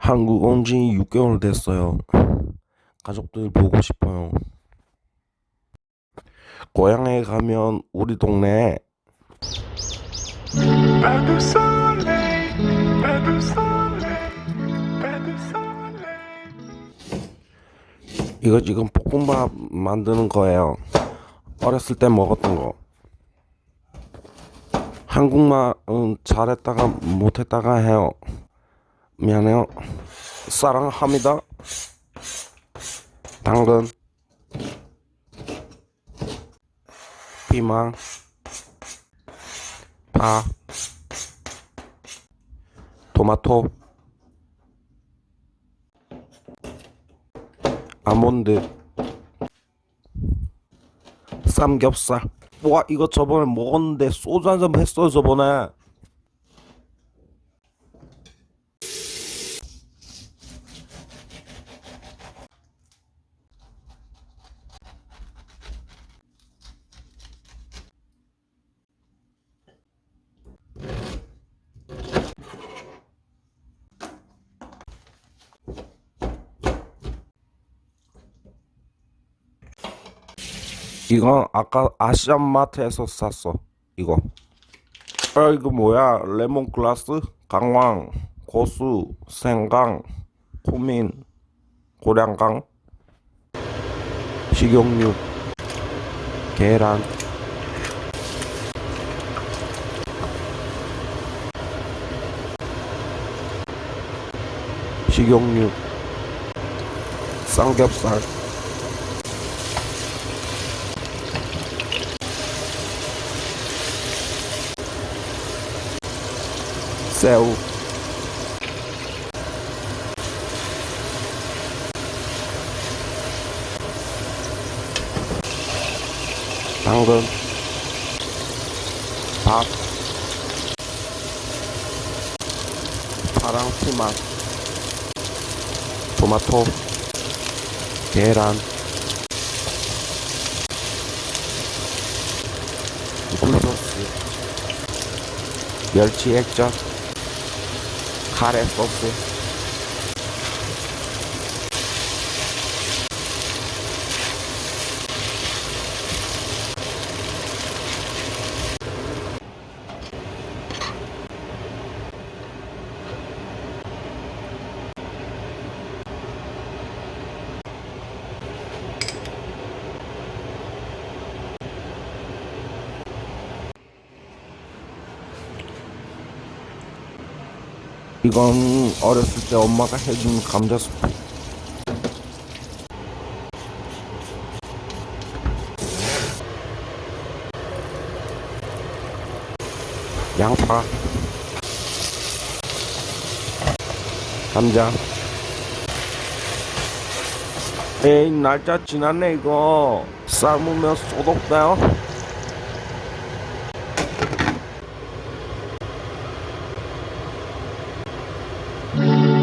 한국 온 지 6개월 됐어요. 가족들 보고 싶어요. 고향에 가면 우리 동네. 이거 지금 볶음밥 만드는 거예요. 어렸을 때 먹었던 거. 한국말은 잘했다가 못했다가 해요. 미안해요. 사랑합니다. 당근, 피망, 파, 토마토, 아몬드, 삼겹살. 와 이거 저번에 먹었는데 소주 한 잔 했어요 저번에. 이건 아까 아시안마트에서 샀어. 이거. 아 이거 뭐야? 레몬글라스, 강황, 고수, 생강, 쿠민, 고량강, 식용유, 계란. 식용유, 삼겹살. 새우. 당근. 밥. 파랑 피망 토 마토 계란 굴소스 멸치 액젓 카레 소스 이건 어렸을 때 엄마가 해준 감자 스프. 양파. 감자. 에이 날짜 지났네 이거. 삶으면 소독돼요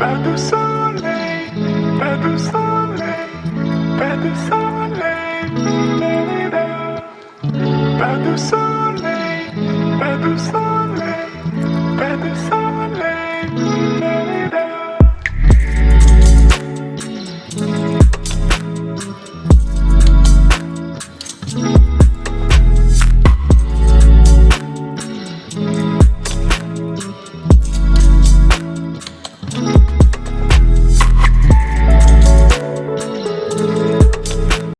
Pas de soleil,